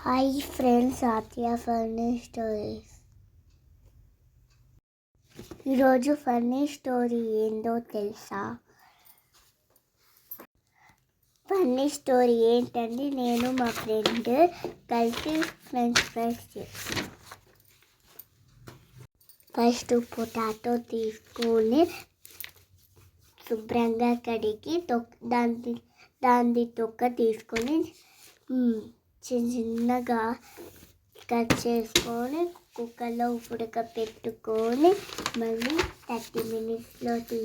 Hi friends ఆత్య funny stories ఈరోజు funny story ఏందో తెలుసా? ఫన్నీ స్టోరీ ఏంటండి నేను మా ఫ్రెండ్ కలిసి ఫ్రెంచ్ ఫ్రైస్ చేస్తాను ఫస్ట్ పొటాటో తీసుకొని శుభ్రంగా కడిగి తొక్ దాని దాని తొక్క తీసుకొని చిన్న చిన్నగా కట్ చేసుకొని కుక్కర్లో ఉడక పెట్టుకొని మళ్ళీ థర్టీ మినిట్స్లో తీ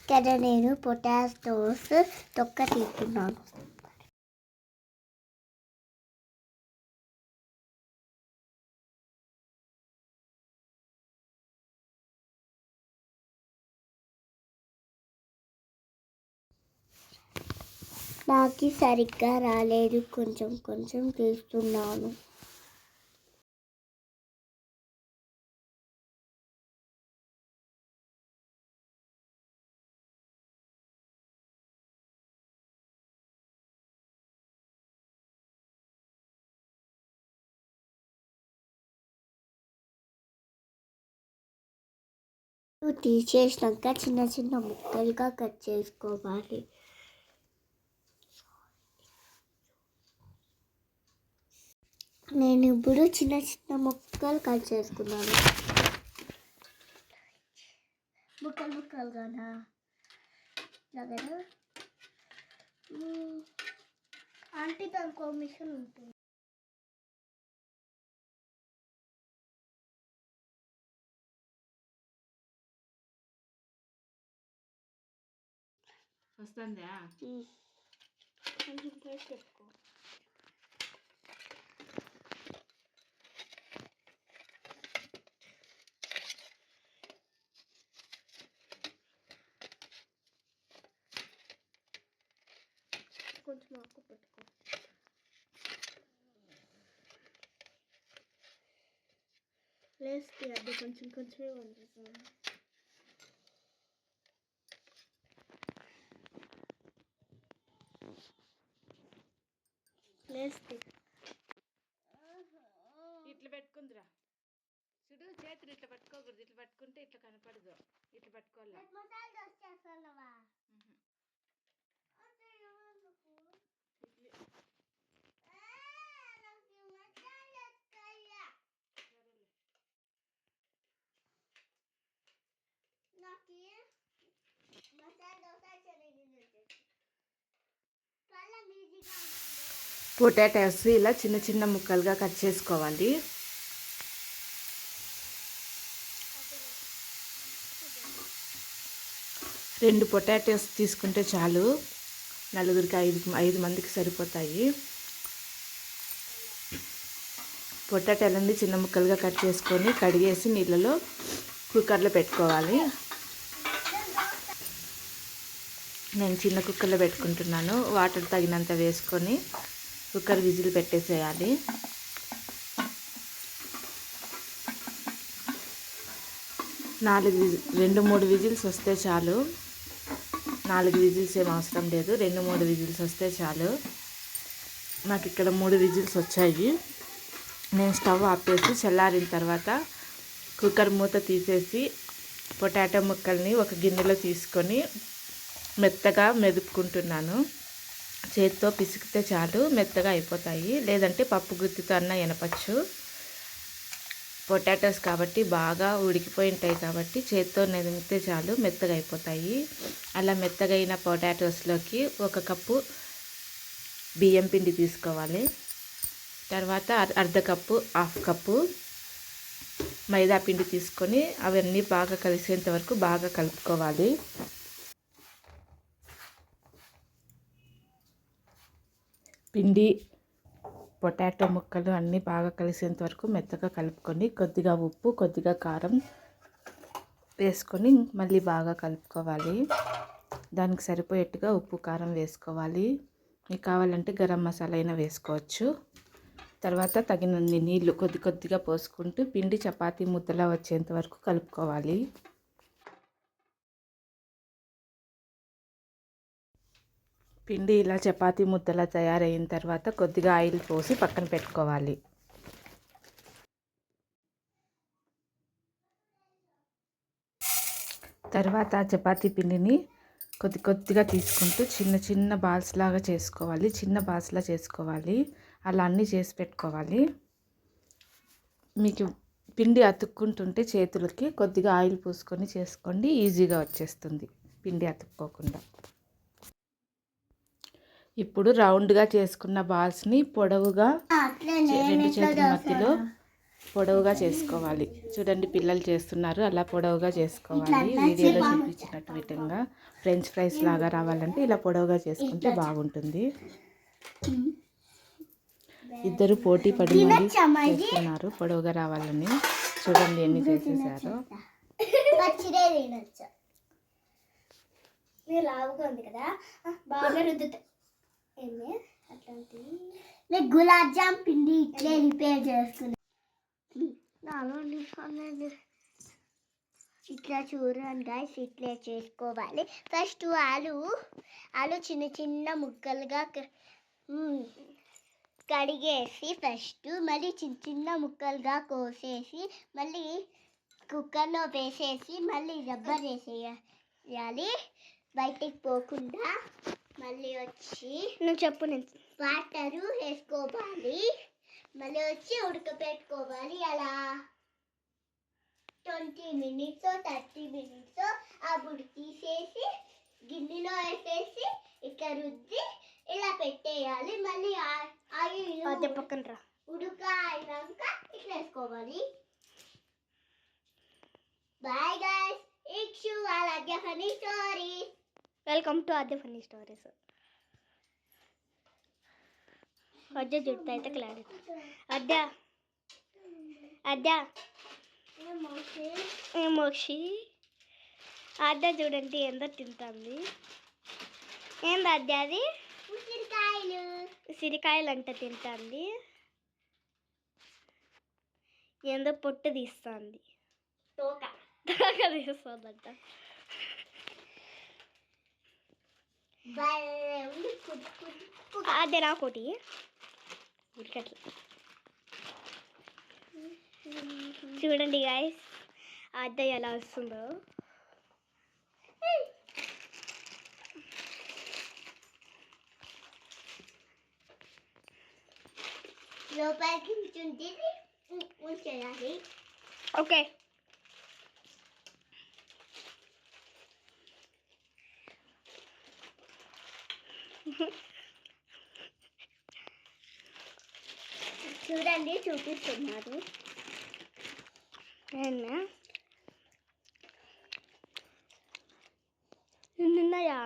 ఇక్కడ నేను పొటాటోస్ తొక్క తీస్తున్నాను. నాకు సరిగ్గా రాలేదు. కొంచెం కొంచెం తీస్తున్నాను తీసేసినాక చిన్న చిన్న ముక్కలుగా కట్ చేసుకోవాలి. నేను ఇప్పుడు చిన్న చిన్న ముక్కలు కట్ చేసుకున్నాను. ముక్కలు ముక్కలుగానా? మ్మ్. ఆంటీ దానికి ఒక మిషన్ ఉంటుంది. వస్తుందా. కొంచెం ప్లేస్ పెట్టుకో కొంచెం ఆకు పెట్టుకో ప్లేస్ అది కొంచెం కొంచెమే కనిపిస్తుంది ప్లేస్ ఇట్లా పెట్టుకుందిరా. చూడు చేతులు ఇట్లా పట్టుకోకూడదు. ఇట్లా పట్టుకుంటే ఇట్లా కనపడదు. ఇట్లా పట్టుకోవాలా? పొటాటోస్ ఇలా చిన్న చిన్న ముక్కలుగా కట్ చేసుకోవాలి. రెండు పొటాటోస్ తీసుకుంటే చాలు. నలుగురికి ఐదు ఐదు మందికి సరిపోతాయి. పొటాటోలన్నీ చిన్న ముక్కలుగా కట్ చేసుకొని కడిగేసి నీళ్ళలో కుక్కర్లో పెట్టుకోవాలి. నేను చిన్న కుక్కర్లో పెట్టుకుంటున్నాను. వాటర్ తగినంత వేసుకొని కుక్కర్ విజిల్ పెట్టేసేయాలి. నాలుగు విజి- రెండు మూడు విజిల్స్ వస్తే చాలు. నాలుగు విజిల్స్ ఏం అవసరం లేదు. రెండు మూడు విజిల్స్ వస్తే చాలు. నాకు ఇక్కడ మూడు విజిల్స్ వచ్చాయి. నేను స్టవ్ ఆపేసి చల్లారిన తర్వాత కుక్కర్ మూత తీసేసి పొటాటో ముక్కల్ని ఒక గిన్నెలో తీసుకొని మెత్తగా మెదుపుకుంటున్నాను. చేతితో పిసికితే చాలు మెత్తగా అయిపోతాయి. లేదంటే పప్పు గుత్తితో అన్న ఎనపచ్చు. పొటాటోస్ కాబట్టి బాగా ఉడికిపోయి ఉంటాయి కాబట్టి చేతితో నెదిమితే చాలు మెత్తగా అయిపోతాయి. అలా మెత్తగైన పొటాటోస్లోకి ఒక కప్పు బియ్యం పిండి తీసుకోవాలి. తర్వాత అర్- అర్ధ కప్పు హాఫ్ కప్పు మైదా పిండి తీసుకొని అవన్నీ బాగా కలిసేంత వరకు బాగా కలుపుకోవాలి. పిండి పొటాటో ముక్కలు అన్నీ బాగా కలిసేంత వరకు మెత్తగా కలుపుకొని కొద్దిగా ఉప్పు కొద్దిగా కారం వేసుకొని మళ్ళీ బాగా కలుపుకోవాలి. దానికి సరిపోయేట్టుగా ఉప్పు కారం వేసుకోవాలి. మీకు కావాలంటే గరం మసాలా అయినా వేసుకోవచ్చు. తర్వాత తగినన్ని నీళ్ళు కొద్ది కొద్దిగా పోసుకుంటూ పిండి చపాతీ ముద్దలా వచ్చేంత వరకు కలుపుకోవాలి. పిండి ఇలా చపాతీ ముద్దలా తయారైన తర్వాత కొద్దిగా ఆయిల్ పోసి పక్కన పెట్టుకోవాలి. తర్వాత చపాతీ పిండిని కొద్ది కొద్దిగా తీసుకుంటూ చిన్న చిన్న బాల్స్ లాగా చేసుకోవాలి. చిన్న బాల్స్లా చేసుకోవాలి. అలా అన్నీ చేసి పెట్టుకోవాలి. మీకు పిండి అతుక్కుంటుంటే చేతులకి కొద్దిగా ఆయిల్ పూసుకొని చేసుకోండి. ఈజీగా వచ్చేస్తుంది పిండి అతుక్కోకుండా. ఇప్పుడు రౌండ్గా చేసుకున్న బాల్స్ని పొడవుగా రెండు చేతుల మధ్యలో. పొడవుగా చేసుకోవాలి. చూడండి పిల్లలు చేస్తున్నారు. అలా పొడవుగా చేసుకోవాలి. వీడియోలో. చూపించినట్టు విధంగా ఫ్రెంచ్ ఫ్రైస్ లాగా రావాలంటే ఇలా పొడవుగా చేసుకుంటే బాగుంటుంది. ఇద్దరు పోటీ పడి మరి? చేస్తున్నారు. పొడవుగా రావాలని. చూడండి ఎన్ని చేసేసారో. కదా? బాగా నేను గులాబ్ జామ్ పిండి ఇట్లే రిపేర్ చేసుకున్నా. నాలో నిమిషాలు ఇట్లా చూడండి గాయస్ ఇట్లే చేసుకోవాలి. ఫస్ట్ ఆలు ఆలు చిన్న చిన్న ముక్కలుగా కడిగేసి ఫస్ట్ మళ్ళీ చిన్న చిన్న ముక్కలుగా కోసేసి మళ్ళీ కుక్కర్లో వేసేసి మళ్ళీ రబ్బర్ వేసేయాలి. బయటికి పోకుండా మళ్ళీ వచ్చి నువ్వు చెప్పు నేను వాటరు వేసుకోవాలి. మళ్ళీ వచ్చి ఉడకపెట్టుకోవాలి అలా. ట్వంటీ మినిట్స్ థర్టీ మినిట్స్ అప్పుడు తీసేసి గిన్నెలో వేసేసి ఇక రుద్ది ఇలా పెట్టేయాలి. మళ్ళీ ఆ- ఆయిల్ పక్కన రా. ఉడక అయినాక ఇట్లా వేసుకోవాలి. బాయ్ గైస్ ఇక్షు అలాగే ఫనీ స్టోరీ వెల్కమ్ టు అద్దె ఫన్నీ స్టోరీస్ అద్దె జుట్టు అయితే క్లాడి అద్దె అద్దె ఏ మోక్షి అద్దె చూడండి ఎంత తింటుంది ఏంది అద్దె అది సిరికాయలు అంట తింటుంది ఏందో పొట్టు తీస్తుంది తోక తోక తీస్తుందంట భలే ఉంది కుడ్ కుడ్ కుడ్. అదే నాకోటి ఉడికట్ల చూడండి గాయస్ అద్దె ఎలా వస్తుందో లోపలికి ఉంచుంటే ఉంచేయాలి ఓకే చూడండి చూపిస్తున్నారు ఏనా నిన్నయా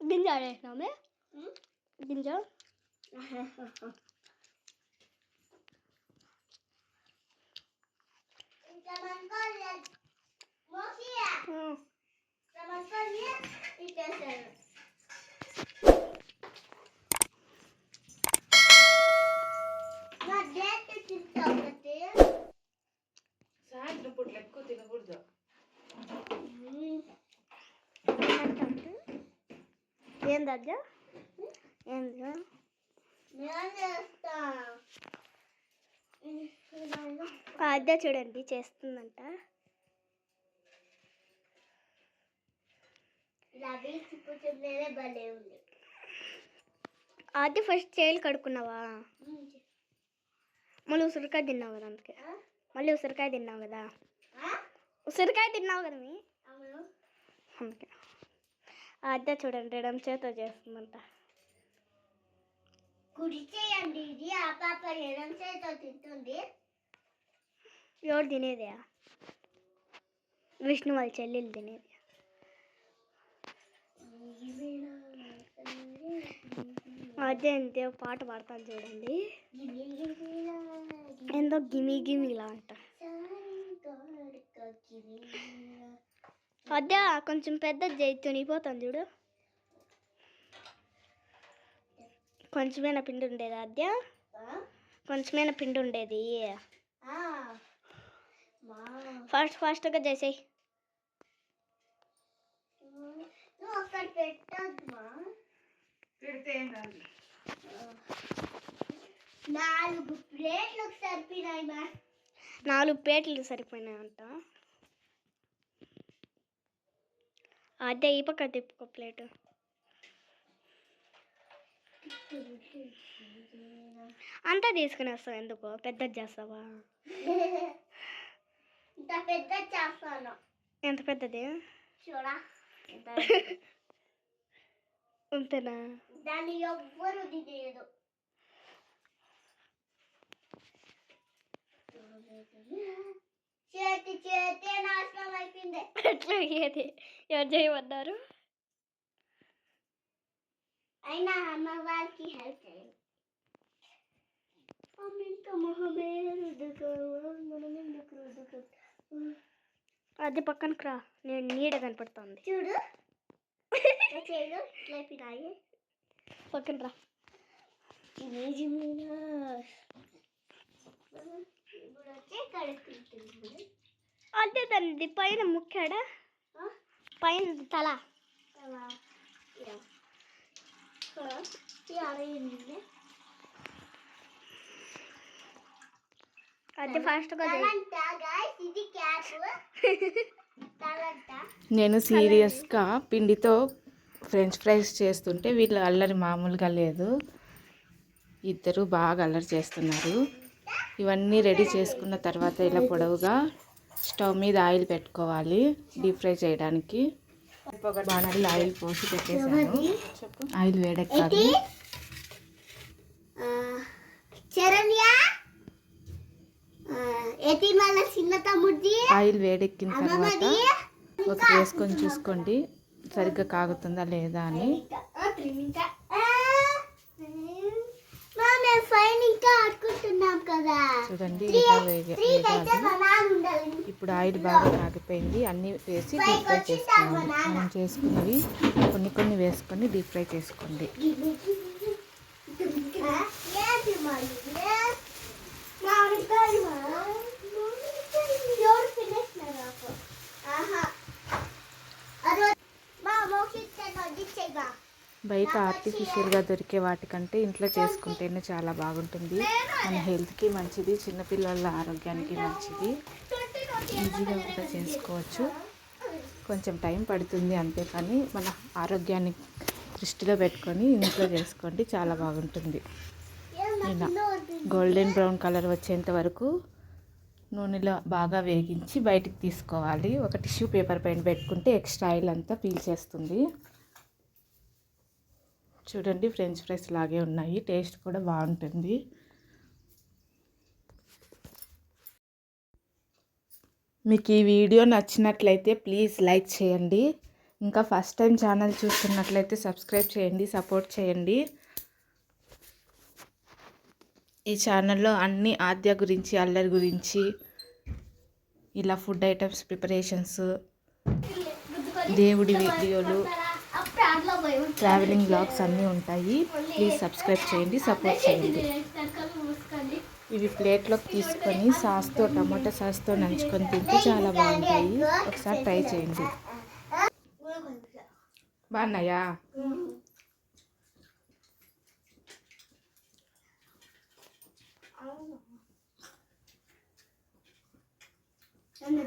గింజ వేసినామే గింజ ఒకటి సాయంత్రం పూట ఎక్కువ తినకూడదు ఏంది అద్ద ఏంది నేను చేస్తా ఆ అద్దె చూడండి చేస్తుందంట. అద్దె ఫస్ట్ చేయాలి కడుక్కున్నావా? మళ్ళీ ఉసిరికాయ తిన్నావు కదా అందుకే. మళ్ళీ ఉసిరికాయ తిన్నావు కదా? ఉసిరికాయ తిన్నావు కదా మీ? అందుకే. చూడండి ఎడం చేతో చేస్తుందంట. కుడి చేయండి ఇది ఆ పాప ఎడం తింటుంది. ఎవరు తినేదే? విష్ణు వాళ్ళ చెల్లెలు తినేది. అదే అంతే పాట పాడతాను చూడండి. ఏందో గిమి గిమిలా అంట. అదే కొంచెం పెద్ద చేయి తునిపోతాను చూడు. కొంచెమైనా పిండి ఉండేది ఆద్య ఆ? కొంచెమైనా పిండి ఉండేది. ఫాస్ట్ ఫాస్ట్గా చేసేయి. అక్కడ పెట్టద్దమ్మా నాలుగు ప్లేట్లకు సరిపోయినాయి మా. నాలుగు ప్లేట్లు సరిపోయినాయంట. అదే ఈ పక్క తిప్పుకో ప్లేట్. అంతా తీసుకుని వస్తావు ఎందుకు? పెద్దది చేస్తావా? ఇంత పెద్ద చేస్తాను. ఎంత పెద్దది? చూడా? అంతేనా? దాన్ని ఎవ్వరు తినేదు చేతి చేతి నాశనం అయిపోయింది. ఎట్లా అయ్యేది ఎవరు చేయమన్నారు? అయినా అమ్మ వాళ్ళకి హెల్ప్ చేయాలి అది పక్కనకు రా నేను నీడ కనపడుతుంది. చూడు. చేయడు ఇట్లా అయిపోయినాయి పక్కన రా ఇమేజ్ మీద ఇప్పుడు వచ్చి కడుక్కుంటుంది అదే దానిది పైన ముక్కాడా ఆ? పైన తల అలా ఇలా ఆ, ఈ అరయింది అది ఫాస్ట్గా చేయి తలంట గాయస్ ఇది క్యాప్ తలంట నేను సీరియస్గా పిండితో ఫ్రెంచ్ ఫ్రైస్ చేస్తుంటే వీళ్ళు అల్లరి మామూలుగా లేదు. ఇద్దరు బాగా అల్లరి చేస్తున్నారు. ఇవన్నీ రెడీ చేసుకున్న తర్వాత ఇలా పొడవుగా స్టవ్ మీద ఆయిల్ పెట్టుకోవాలి డీప్ ఫ్రై చేయడానికి. బాణాలు ఆయిల్ పోసి పెట్టేసాను ఆయిల్ వేడెక్కాలి ఏంటి ఆ, శరణ్య ఆ, ఏంటి మళ్ళీ చిన్న తమ్ముడిది ఆయిల్ వేడెక్కిన తర్వాత ఒక వేసుకొని చూసుకోండి. సరిగ్గా కాగుతుందా లేదా అని. చూడండి ఇప్పుడు ఆయిల్ బాగా కాగిపోయింది. అన్నీ వేసి డీప్ ఫ్రై చేసుకోవాలి మనం చేసుకున్నవి కొన్ని కొన్ని వేసుకొని డీప్ ఫ్రై చేసుకోండి ఏంటి మరి మామిడికాయలు మా ఎవరు తినేస్తున్నారు నాకు ఆహా అదో మా మోక్షిత్ వడ్డించేగా బయట ఆర్టిఫిషియల్గా దొరికే వాటికంటే ఇంట్లో చేసుకుంటేనే చాలా బాగుంటుంది. మన హెల్త్కి మంచిది చిన్నపిల్లల ఆరోగ్యానికి మంచిది. ఈజీగా కూడా చేసుకోవచ్చు. కొంచెం టైం పడుతుంది అంతే కానీ మన ఆరోగ్యాన్ని దృష్టిలో పెట్టుకొని ఇంట్లో చేసుకోండి చాలా బాగుంటుంది. ఇలా గోల్డెన్ బ్రౌన్ కలర్ వచ్చేంత వరకు నూనెలో బాగా వేగించి బయటికి తీసుకోవాలి. ఒక టిష్యూ పేపర్ పైన పెట్టుకుంటే ఎక్స్ట్రా ఆయిల్ అంతా పీల్చేస్తుంది చూడండి ఫ్రెంచ్ ఫ్రైస్ లాగే ఉన్నాయి. టేస్ట్ కూడా బాగుంటుంది. మీకు ఈ వీడియో నచ్చినట్లయితే ప్లీజ్ లైక్ చేయండి. ఇంకా ఫస్ట్ టైం ఛానల్ చూస్తున్నట్లయితే సబ్స్క్రైబ్ చేయండి సపోర్ట్ చేయండి. ఈ ఛానల్లో అన్ని ఆద్య గురించి అల్లరి గురించి ఇలా ఫుడ్ ఐటమ్స్ ప్రిపరేషన్స్ దేవుడి వీడియోలు ట్రావెలింగ్ బ్లాగ్స్ అన్నీ ఉంటాయి. ప్లీజ్ సబ్స్క్రైబ్ చేయండి సపోర్ట్ చేయండి. ఇవి ప్లేట్లోకి తీసుకొని సాస్తో టమాటా సాస్తో నంచుకొని తింటే చాలా బాగుంటాయి. ఒకసారి ట్రై చేయండి. బాగున్నాయా? నన్ను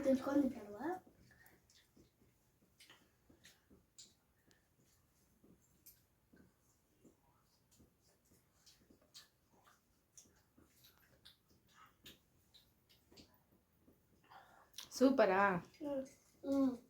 Super, ah. Hum.